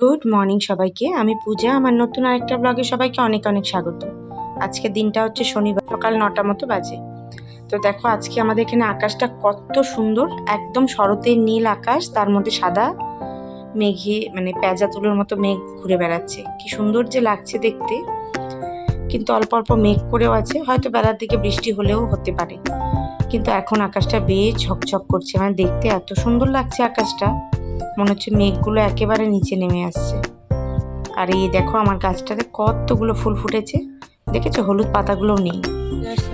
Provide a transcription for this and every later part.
Good morning সবাইকে। আমি পূজা। আমার নতুন আরেকটা ব্লগে সবাইকে অনেক অনেক স্বাগত। আজকে দিনটা হচ্ছে শনিবার, সকাল নটা মতো বাজে। তো দেখো, আজকে আমাদের এখানে আকাশটা কত সুন্দর। একদম শরতের নীল আকাশ, তার মধ্যে সাদা মেঘে মানে পেঁজা তুলোর মতো মেঘ ঘুরে বেড়াচ্ছে। কি সুন্দর যে লাগছে দেখতে। কিন্তু অল্প অল্প মেঘ করেও আছে। হয়তো বেলার দিকে বৃষ্টি হলেও হতে পারে। কিন্তু এখন আকাশটা বেশ ঝকঝক করছে। মানে দেখতে এত সুন্দর লাগছে আকাশটা। মনে হচ্ছে মেঘগুলো একেবারে নিচে নেমে আসছে। আর এই দেখো আমার গাছটাতে কতগুলো ফুল ফুটেছে। দেখেছ? হলুদ পাতাগুলোও নেই।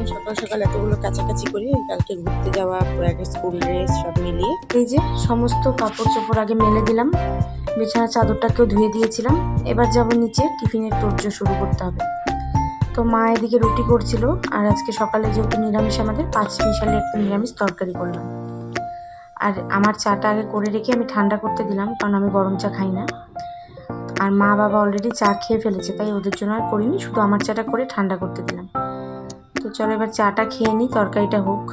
সকাল সকাল এতগুলো কাছাকাছি করে কালকে ঘুরতে যাওয়া প্রয়াগের স্কুল ড্রেস সব মিলিয়ে। এই যে সমস্ত কাপড় চোপড় আগে মেলে দিলাম। বিছানা চাদরটাকেও ধুয়ে দিয়েছিলাম। এবার যাব নিচে টিফিনের তোর্য শুরু করতে হবে। তো মা এদিকে রুটি করছিল। আর আজকে সকালে যেহেতু নিরামিষ আমাদের পাঁচ মিশালে একটা নিরামিষ তরকারি করলাম। আর আমার চাটা আগে করে রেখে আমি ঠান্ডা করতে দিলাম, কারণ আমি গরম চা খাই না। আর মা বাবা অলরেডি চা খেয়ে ফেলেছে, তাই ওদের জন্য আর করিনি, শুধু আমার চাটা করে ঠান্ডা করতে দিলাম। তো চলো এবার চাটা খেয়ে নিই, তরকারিটা হোক।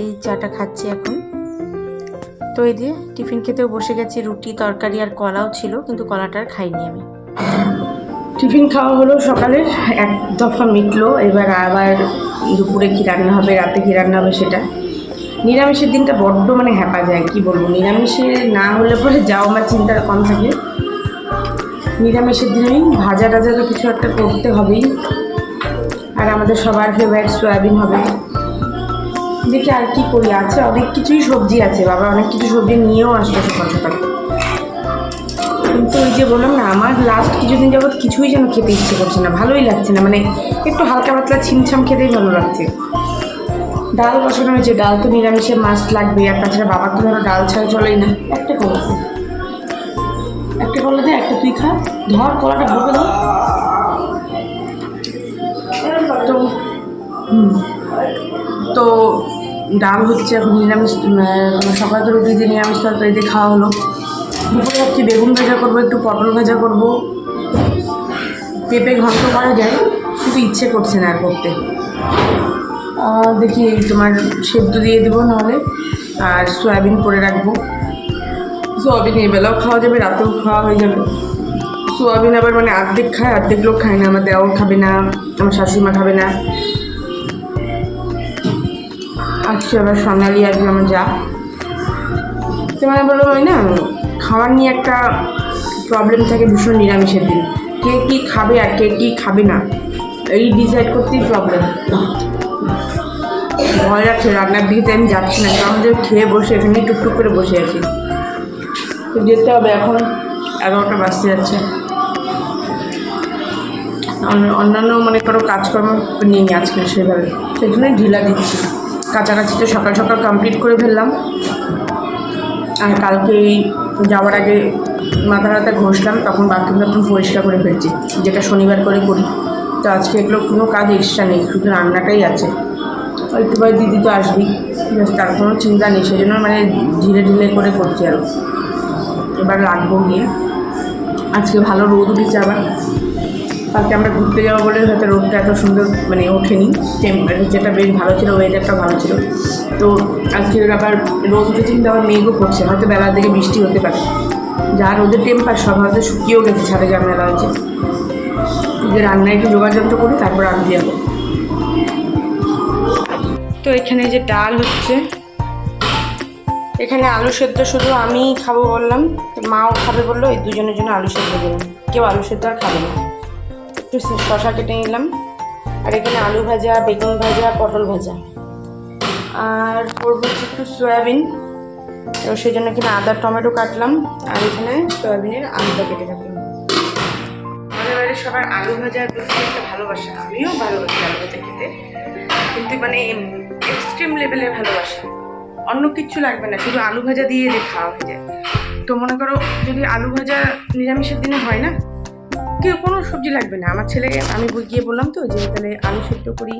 এই চাটা খাচ্ছি এখন। তো এই দিয়ে টিফিন খেতেও বসে গেছি, রুটি, তরকারি আর কলাও ছিল, কিন্তু কলাটা আর খাইনি আমি। টিফিন খাওয়া হলো সকালের এক দফা মিটলো, এবার আবার দুপুরে কী রান্না হবে, রাতে কী রান্না হবে সেটা। নিরামিষের দিনটা বড্ড মানে হ্যাপা যায়, কি বলব? নিরামিষে না হলে পরে যাও, আমার চিন্তাটা কম থাকে। নিরামিষের দিনেই ভাজা টাজা তো কিছু একটা করতে হবেই। আর আমাদের সবার ফেভারিট সয়াবিন হবে। দেখি আর কি করি, আছে অনেক কিছুই সবজি আছে, বাবা অনেক কিছু সবজি নিয়েও আসবে সকাল সকাল। কিন্তু ওই যে বললাম না, আমার লাস্ট কিছুদিন যাবৎ কিছুই যেন খেতে ইচ্ছে করছে না, ভালোই লাগছে না মানে একটু হালকা পাতলা ছিমছাম খেতেই ভালো লাগছে। ডাল বসানো হয়েছে ডাল তো নিরামিষে মাছ লাগবে আর তাছাড়া বাবার তো ধরো ডাল ছাড়া চলেই না। একটা কলা। একটা কলা দে একটা তুই খা। ধর কলাটা ঢোকে দাও। তো। তো ডাল হচ্ছে এখন নিরামিষ আহ, সকালে তো রুটি দিয়ে নিরামিষ তরকারি দিয়ে খাওয়া হলো। দুপুরে ভাবছি বেগুন ভাজা করব একটু পটল ভাজা করব। পেঁপে ঘন্ট করা যায় কিন্তু ইচ্ছে করছে না আর করতে। দেখি তোমার সেদ্ধ দিয়ে দেবো নাহলে, আর সয়াবিন করে রাখব। সোয়াবিন এই বেলাও খাওয়া যাবে, রাতেও খাওয়া হয়ে যাবে। সোয়াবিন আবার মানে অর্ধেক খায় অর্ধেক লোক খায় না, আমার দেওয়ার খাবে না, আমার শাশুড়ি মা খাবে না। আজকে আবার সোনালি আসবে আমার যা। তো মানে বললাম ওই না, খাওয়ার নিয়ে একটা প্রবলেম থাকে ভীষণ নিরামিষের দিন। কে কী খাবে আর কে কী খাবে না, এই ডিসাইড করতেই প্রবলেম ভয় লাগছে রান্নার দিকে আমি যাচ্ছি না কারণ যে খেয়ে বসে, এখানে টুকটুক করে বসে আছি। তো যেতে হবে এখন, এগারোটা বাজতে যাচ্ছে। অন্য- অন্যান্য মনে করো কাজকর্ম নেই আজকে সেভাবে, সেই জন্যই ঢিলা দিচ্ছি। কাছাকাছি তো সকাল সকাল কমপ্লিট করে ফেললাম। আর কালকে যাওয়ার আগে মাথা টাথা ঘষলাম, তখন বাথরুম টাথরুম পরিষ্কার করে ফেলছি। যেটা শনিবার করে করি। তো আজকে এগুলো কোনো কাজ এক্সট্রা নেই, শুধু রান্নাটাই আছে। তো ভাই দিদি তো আসবি তার কোনো চিন্তা নেই সেই জন্য মানে ধীরে ঢিলে করে করছি আর। এবার লাগবো গিয়ে। আজকে ভালো রোদ উঠেছে আবার। কালকে আমরা ঘুরতে যাব বলে হয়তো রোদটা এত সুন্দর মানে ওঠেনি। টেম্পারেচারটা বেশ ভালো ছিল ওয়েদারটা ভালো ছিল। তো আজকে আবার রোদ উঠেছে, কিন্তু আবার মেঘও পড়ছে হয়তো বেলার দিকে বৃষ্টি হতে পারে। যা রোদের টেম্পার সব হয়তো শুকিয়েও গেছে, ছাদে মেলা হয়েছে যে রান্নায় একটু যোগাযন্ত্র করি তারপর আমি যাব তো এখানে যে ডাল হচ্ছে, এখানে আলু সেদ্ধ শুধু আমি খাব বললাম মাও খাবে বলল, এই দুজনের জন্য আলু সেদ্ধ দিলাম। কেউ আলু সেদ্ধ আর খাবে না। একটু শশা কেটে নিলাম। আর এখানে আলু ভাজা, বেগুন ভাজা, পটল ভাজা। আর করব হচ্ছে একটু সয়াবিন। এবং সেই জন্য এখানে আদা, টমেটো কাটলাম। আর এখানে সয়াবিনের আলুটা কেটে রাখলাম। আমাদের বাড়ির সবার আলু ভাজা প্রতি একটা ভালোবাসা। আমিও ভালোবাসি আলু ভাজা খেতে। কিন্তু মানে এক্সট্রিম লেভেলে ভালোবাসা। অন্য কিচ্ছু লাগবে না, শুধু আলু ভাজা দিয়ে যে খাওয়া হয়ে যায়। তো মনে করো, যদি আলু ভাজা নিরামিষের দিনে হয় না, কেউ কোনো সবজি লাগবে না। আমার ছেলেকে আমি গিয়ে বললাম তো যে তাহলে আলু সেদ্ধ করি,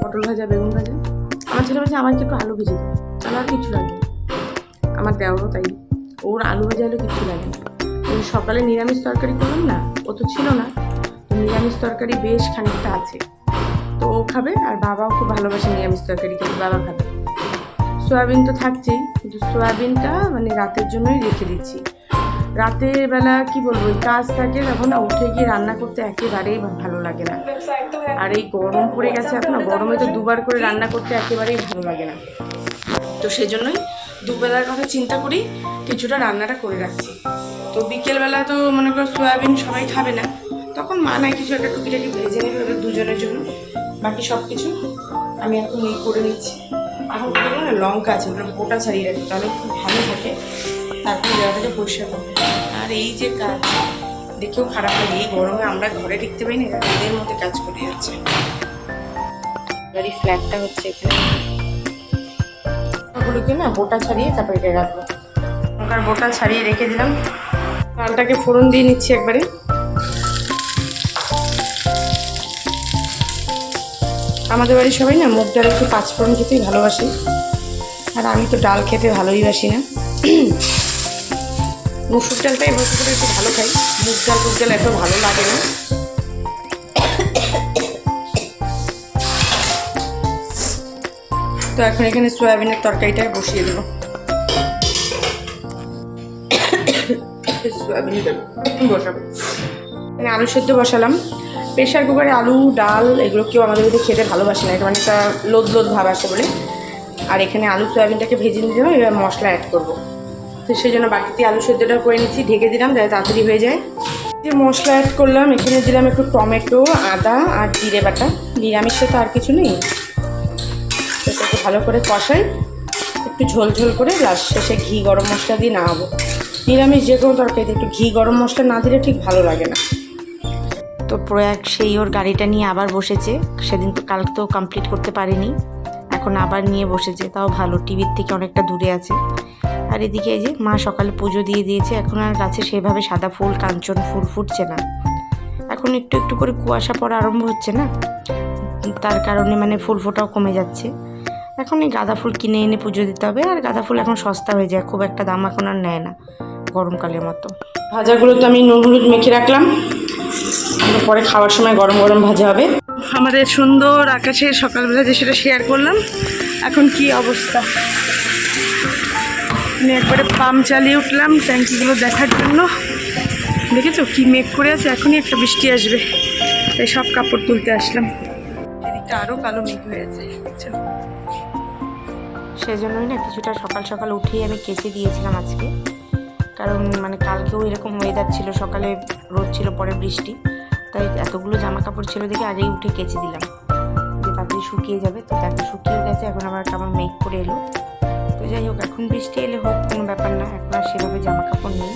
পটল ভাজা, বেগুন ভাজা। আমার ছেলে বলছে আমাকে একটু আলু ভেজে দাও আমার কিছু লাগবে না। আমার দেওয়ারও তাই। ওর আলু ভাজা হলে কিছু লাগে না। সকালে নিরামিষ তরকারি করলাম না, ও তো ছিল না। নিরামিষ তরকারি বেশ খানিকটা আছে। তো ও খাবে আর বাবাও খুব ভালোবাসে নিরামিষ তরকারি খেতে, বাবা খাবে। সোয়াবিন তো থাকছেই, কিন্তু সোয়াবিনটা মানে রাতের জন্যই রেখে দিচ্ছি। রাতের বেলা কি বলব কাজ থাকে তখন না উঠে গিয়ে রান্না করতে একেবারেই ভালো লাগে না। আর এই গরম পড়ে গেছে এখন, গরমে তো দুবার করে রান্না করতে একেবারেই ভালো লাগে না। তো সেই জন্যই দুবেলার কথা চিন্তা করি, কিছুটা রান্নাটা করে রাখছি। তো বিকেলবেলা তো মনে করো সয়াবিন সবাই খাবে না, তখন মা নাই কিছু একটা টুকিটাকি ভেজে নেবে দুজনের জন্য। বাকি সব কিছু আমি এখন এই করে নিচ্ছি। এখন কি করব না লঙ্কা আছে ওগুলো গোটা ছাড়িয়ে রাখি, তাহলে খুব ভালো থাকে। তারপর জায়গাটাকে পরিষ্কার করব আর এই যে কাজ দেখেও খারাপ লাগে, এই গরমে আমরা ঘরে টিকতে পারি না এদের মধ্যে কাজ করে যাচ্ছে। এই ফ্ল্যাটটা হচ্ছে এখানে। না বোটা ছাড়িয়ে তারপরে এটা রাখব। লঙ্কার বোটা ছাড়িয়ে রেখে দিলাম। ডালটাকে ফোড়ন দিয়ে নিচ্ছি একবারে। আমাদের বাড়ির সবাই না মুগ ডাল একটু পাঁচফোড়ন খেতেই ভালোবাসি। আর আমি তো ডাল খেতে ভালোই বাসি না। মুসুর ডালটাই বলতে করে একটু ভালো খাই। মুগ ডাল মুগ ডাল এত ভালো লাগে না। তো এখন এখানে সয়াবিনের তরকারিটা বসিয়ে দেবো। সয়াবিন বসাবো। আলু সেদ্ধ বসালাম। প্রেশার কুকারে আলু, ডাল এগুলো কেউ আমাদের মধ্যে খেতে ভালোবাসে না, এটা মানে একটা লোদ লোদ ভাব আসে বলে। আর এখানে আলু, সয়াবিনটাকে ভেজে নিতে হবে, এবার মশলা অ্যাড করব। তো সেই জন্য বাকিতে আলু সেদ্ধটা করে নিচ্ছি, ঢেকে দিলাম যাতে তাড়াতাড়ি হয়ে যায়। যে মশলা অ্যাড করলাম, এখানে দিলাম একটু টমেটো, আদা আর জিরে বাটা। নিরামিষে তো আর কিছু নেই। সেটাকে ভালো করে কষাই, একটু ঝোল ঝোল করে লাস্ট শেষে ঘি গরম মশলা দিয়ে নামাবো। নিরামিষ যে কোনো তরকারিতে একটু ঘি গরম মশলা না দিলে ঠিক ভালো লাগে না। তো প্রয়াগ সেই ওর গাড়িটা নিয়ে আবার বসেছে। সেদিন তো কাল তো কমপ্লিট করতে পারিনি। এখন আবার নিয়ে বসেছে। তাও ভালো, টিভির থেকে অনেকটা দূরে আছে। আর এদিকে এই যে মা সকালে পুজো দিয়ে দিয়েছে। এখন আর গাছে সেভাবে সাদা ফুল, কাঞ্চন ফুল ফুটছে না। এখন একটু একটু করে কুয়াশা পড়া আরম্ভ হচ্ছে না? তার কারণে মানে ফুল ফোটাও কমে যাচ্ছে। এখন এই গাঁদা ফুল কিনে এনে পুজো দিতে হবে। আর গাঁদা ফুল এখন সস্তা হয়ে যায়। খুব একটা দাম এখন আর নেয় না। গরমকালের মতো। ভাজাগুলো তো আমি নুন হলুদ মেখে রাখলাম। পরে খাওয়ার সময় গরম গরম ভাজা হবে। আমাদের সুন্দর আকাশে সকালবেলা যে সেটা শেয়ার করলাম, এখন কি অবস্থা? আমি একবারে পাম্প চালিয়ে উঠলাম ট্যাঙ্কিগুলো দেখার জন্য। দেখেছ কি মেঘ করে আছে? এখনই একটা বৃষ্টি আসবে। তাই সব কাপড় তুলতে আসলাম। এদিকটা আরও কালো মেঘ হয়েছে সেজন্যই না কিছুটা সকাল সকাল উঠেই আমি কেচে দিয়েছিলাম আজকে। কারণ মানে কালকেও এরকম ওয়েদার ছিল, সকালে রোদ ছিল, পরে বৃষ্টি। তাই এতগুলো জামা কাপড় ছিল দেখে আগেই উঠে কেচে দিলাম। যে তাড়াতাড়ি শুকিয়ে যাবে, তো দেখো শুকিয়ে গেছে, এখন আবার কেমন মেঘ করে এলো। তো যাই হোক, এখন বৃষ্টি এলে হোক, কোনো ব্যাপার না, এখন আর সেভাবে জামা কাপড় নেই।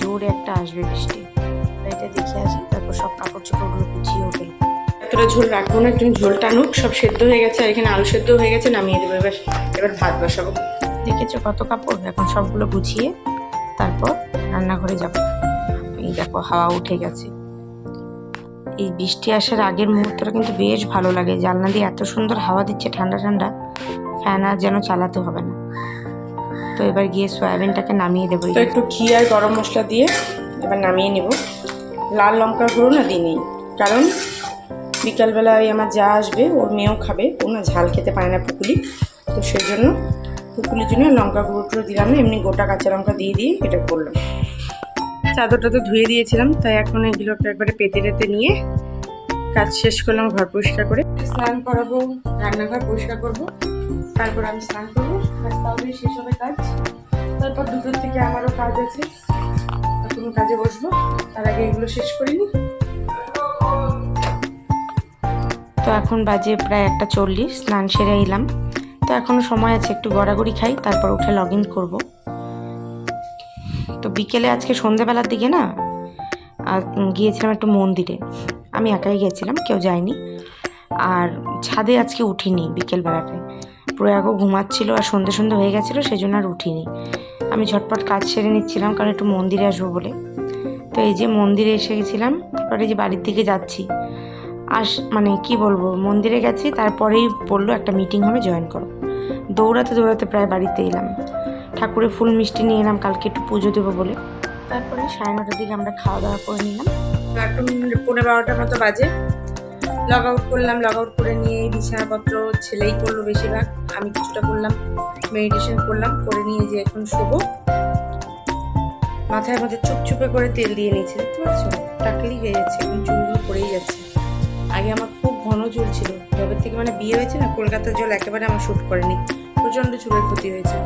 জোরে একটা আসবে বৃষ্টি। এটা দেখে আসি, তারপর সব কাপড় চোপড়গুলো গুছিয়ে ওঠে। এতটা ঝোল রাখব না, একটু ঝোল টানুক, সব সেদ্ধ হয়ে গেছে, আর এখানে আলু সেদ্ধ হয়ে গেছে, নামিয়ে দেবো। এবার এবার ভাত বসাবো। দেখেছ কত কাপড়? এখন সবগুলো গুছিয়ে তারপর রান্নাঘরে যাব। এই দেখো, হাওয়া উঠে গেছে। এই বৃষ্টি আসার আগের মুহূর্তটা কিন্তু বেশ ভালো লাগে। জানলা দিয়ে এত সুন্দর হাওয়া দিচ্ছে ঠান্ডা ঠান্ডা, ফ্যান আর যেন চালাতে হবে না। তো এবার গিয়ে সয়াবিনটাকে নামিয়ে দেবো। একটু ঘি আর গরম মশলা দিয়ে এবার নামিয়ে নেব। লাল লঙ্কা গুঁড়ো না দিই নেই কারণ বিকালবেলায় আমার যা আসবে, ওর মেয়েও খাবে, ও না ঝাল খেতে পারে না পুকুলি তো সেই জন্য পুকুলির জন্য লঙ্কা গুঁড়ো দিলাম না, এমনি গোটা কাঁচা লঙ্কা দিয়ে দিয়ে এটা করলাম। চাদরটা তো ধুয়ে দিয়েছিলাম, তাই এখন এগুলোকে একবারে পেতে রেতে নিয়ে কাজ শেষ করলাম, ঘর পরিষ্কার করে। স্নান করাবো, রান্নাঘর পরিষ্কার করব, তারপর আমি স্নান করব তাহলেই শেষ হবে কাজ। তারপর দুটোর থেকে আমারও কাজ আছে কোনো কাজে বসবো, তার আগে এগুলো শেষ করিনি তো এখন বাজে প্রায় একটা চল্লিশ, স্নান সেরে এলাম। তো এখনও সময় আছে, একটু গড়াগড়ি খাই, তারপর উঠে লগ ইন করব। তো বিকেলে আজকে সন্ধেবেলার দিকে না গিয়েছিলাম একটু মন্দিরে। আমি একাই গিয়েছিলাম, কেউ যায়নি। আর ছাদে আজকে উঠিনি বিকেলবেলাটায় প্রয়াগও ঘুমাচ্ছিল আর সন্ধে সন্ধে হয়ে গেছিল সেই জন্য আর উঠিনি। আমি ঝটপট কাজ সেরে নিচ্ছিলাম, কারণ একটু মন্দিরে আসব বলে। তো এই যে মন্দিরে এসে গেছিলাম, তারপরে যে বাড়ির দিকে যাচ্ছি। আস মানে কি বলব, মন্দিরে গেছি, তারপরেই বলল একটা মিটিং হবে জয়েন করো। দৌড়াতে দৌড়াতে প্রায় বাড়িতে এলাম। ঠাকুরের ফুল মিষ্টি নিয়ে এলাম, কালকে একটু পুজো দেবো বলে। তারপরে সাড়ে নটার দিকে আমরা খাওয়া দাওয়া করে নিলাম। এখন পনেরো বারোটার মতো বাজে। লগ আউট করলাম, লগ আউট করে নিয়ে বিছানাপত্র ছেলেই করল বেশিরভাগ। আমি কিছুটা করলাম, মেডিটেশন করলাম, করে নিয়ে যে এখন শোবো। মাথার মধ্যে চুপচুপে করে তেল দিয়ে নিয়েছি, দেখতে পাচ্ছ? টাকলি হয়ে যাচ্ছে, এখন চুলগুলো পড়েই যাচ্ছে। আগে আমার খুব ঘন চুল ছিল যবে থেকে মানে বিয়ে হয়েছে না, কলকাতার জল একেবারে আমার শ্যুট করেনি। প্রচণ্ড চুলের ক্ষতি হয়েছে।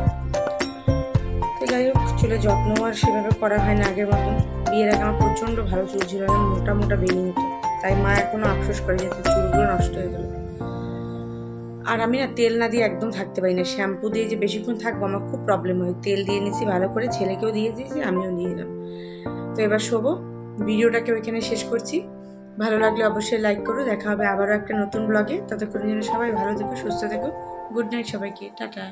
তো যাই হোক, চুলের যত্ন আর সেভাবে করা হয় না আগের মতন। বিয়ের আগে আমার প্রচণ্ড ভালো চুল ছিল একদম মোটা মোটা বেরিয়ে নিত তাই মা এখনও আফসোস করে যে চুলগুলো নষ্ট হয়ে গেল। আর আমি না তেল না দিয়ে একদম থাকতে পারি না। শ্যাম্পু দিয়ে যে বেশিক্ষণ থাকব আমার খুব প্রবলেম হয়। তেল দিয়ে নিয়েছি ভালো করে ছেলেকেও দিয়ে দিয়েছি, আমিও নিয়ে এলাম তো এবার শোবো, ভিডিওটাকে ওইখানে শেষ করছি। ভালো লাগলে অবশ্যই লাইক করো, দেখা হবে আবারও একটা নতুন ব্লগে ততক্ষণ যেন সবাই ভালো থেকো, সুস্থ থেকো। গুড নাইট সবাইকে, টাটা।